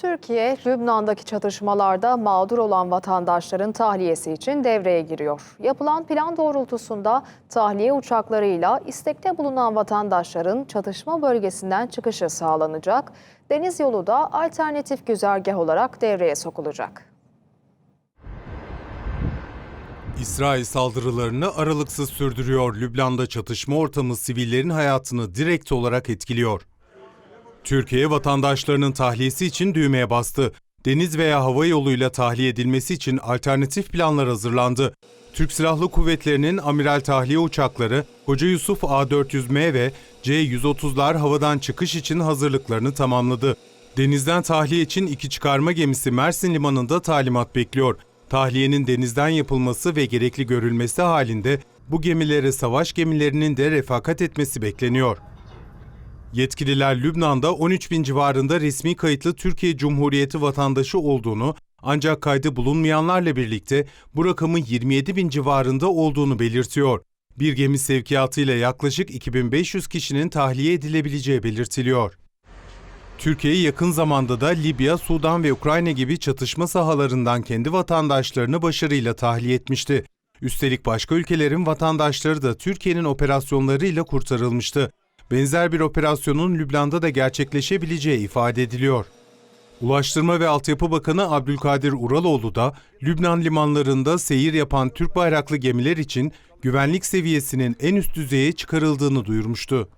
Türkiye, Lübnan'daki çatışmalarda mağdur olan vatandaşların tahliyesi için devreye giriyor. Yapılan plan doğrultusunda tahliye uçaklarıyla istekte bulunan vatandaşların çatışma bölgesinden çıkışı sağlanacak. Deniz yolu da alternatif güzergah olarak devreye sokulacak. İsrail saldırılarını aralıksız sürdürüyor. Lübnan'da çatışma ortamı sivillerin hayatını direkt olarak etkiliyor. Türkiye vatandaşlarının tahliyesi için düğmeye bastı. Deniz veya hava yoluyla tahliye edilmesi için alternatif planlar hazırlandı. Türk Silahlı Kuvvetleri'nin amiral tahliye uçakları Hoca Yusuf A-400M ve C-130'lar havadan çıkış için hazırlıklarını tamamladı. Denizden tahliye için iki çıkarma gemisi Mersin Limanı'nda talimat bekliyor. Tahliyenin denizden yapılması ve gerekli görülmesi halinde bu gemilere savaş gemilerinin de refakat etmesi bekleniyor. Yetkililer Lübnan'da 13 bin civarında resmi kayıtlı Türkiye Cumhuriyeti vatandaşı olduğunu ancak kaydı bulunmayanlarla birlikte bu rakamın 27 bin civarında olduğunu belirtiyor. Bir gemi sevkiyatıyla yaklaşık 2500 kişinin tahliye edilebileceği belirtiliyor. Türkiye yakın zamanda da Libya, Sudan ve Ukrayna gibi çatışma sahalarından kendi vatandaşlarını başarıyla tahliye etmişti. Üstelik başka ülkelerin vatandaşları da Türkiye'nin operasyonlarıyla kurtarılmıştı. Benzer bir operasyonun Lübnan'da da gerçekleşebileceği ifade ediliyor. Ulaştırma ve Altyapı Bakanı Abdülkadir Uraloğlu da Lübnan limanlarında seyir yapan Türk bayraklı gemiler için güvenlik seviyesinin en üst düzeye çıkarıldığını duyurmuştu.